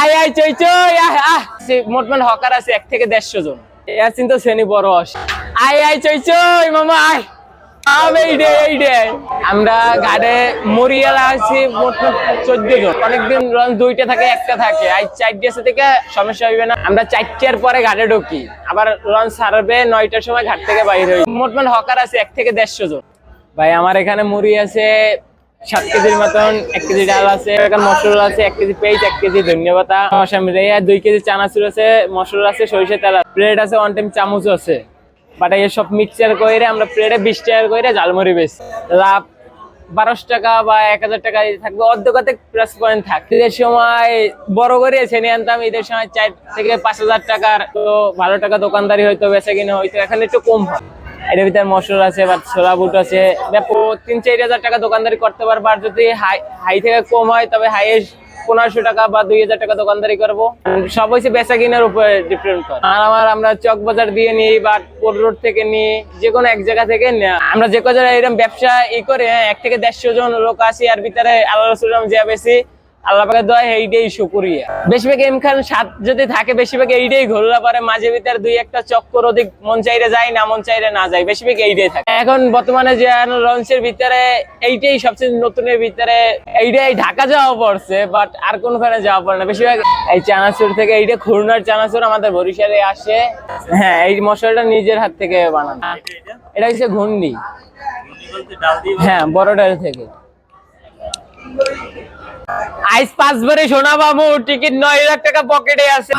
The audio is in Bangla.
আয় আয়, চই চই আয় আহ। মোটমান হকার আছে, এক থেকে দেড়শো জন। ইয়াসিন তো শ্রেণি বড় আসে আয় আয়, চই চই, মামা, আয়। আমরা ঘাটে মরিয়ালা আছি চোদ্দ জন। অনেকদিন দুইটা থাকে, একটা থাকে। আজ চারটে আছে থেকে সমস্যা হইবে না। আমরা চারটার পরে ঘাটে ঢুকি। আবার লঞ্চ ছাড়বে নয়টার সময় ঘাট থেকে বাইরে হই। মোটমান হকার আছে, এক থেকে দেড়শো জন। ভাই, আমার এখানে মুড়ি আছে সাত কেজির মতন, এক কেজি ডাল আছে মসুর আছে, এক কেজি পেঁয়াজ, এক কেজি ধন্যবাদ দুই কেজি চানাচুর আছে, মসুর আছে সরিষা তেল প্লেট আছে ওয়ান টাইম চামচ আছে। বাট এই সব মিক্সচার করে আমরা প্লেটে বিশ টাকা করে ঝালমুড়ি বেশি লাভ বারোশো টাকা বা এক হাজার টাকা থাকবে, অর্ধকতে প্লাস পয়েন্ট থাকবে ঈদের সময় বড় করে ছেনে আনতাম, ঈদের সময় চার থেকে পাঁচ হাজার টাকার। তো ভালো টাকা দোকানদারি হয়তো বেচা কিনে হয়তো, এখানে একটু কম হয়। এর ভিতরে মসুর আছে, বা ছোলা বুট আছে। তিন, চার হাজার টাকা দোকানদারি করতে পারব, আর যদি হাই হাই থেকে কম হয়, তবে হাইয়েস্ট পনেরোশো টাকা বা দুই হাজার টাকা দোকানদারি করব। সব হচ্ছে বেচা কিনার উপরে ডিপেন্ড করে। আর আমার, আমরা চক বাজার দিয়ে নিই, বা পোল রোড থেকে নিই, যে কোনো এক জায়গা থেকে। আমরা যে কজন এরকম ব্যবসা ই করে, এক থেকে দেড়শো জন লোক আসি আর ভিতরে আল্লাহ রসুলাম বেশি আল্লাহ পাকে দয় এইটাই শুকুরিয়া। বেশিরভাগ এমখান সাত যদি থাকে, বেশিরভাগ এইটাই ঘোরা পারে মাঝে ভিতরে দুই একটা চক্কর অধিক মন চাইরে যায়, না মন চাইরে না যায়, বেশিরভাগ এইটাই থাকে। এখন বর্তমানে যে লঞ্চের ভিতরে এইটাই সবচেয়ে নতুনের ভিতরে, এইটাই ঢাকা যাওয়া পড়ছে বাট আর কোনখানে যাওয়া পড়ে না। বেশিরভাগ এই চানাচুর থেকে, এইটা খুলনার চানাচুর আমাদের বরিশালে আসে। হ্যাঁ এই মশলাটা নিজের হাত থেকে বানানো। এটা হচ্ছে ঘুন্ডি হ্যাঁ বড় থেকে। আইস পাঁচবারে সোনা বাবু টিকিট নয় লাখ টাকা পকেটে আছে।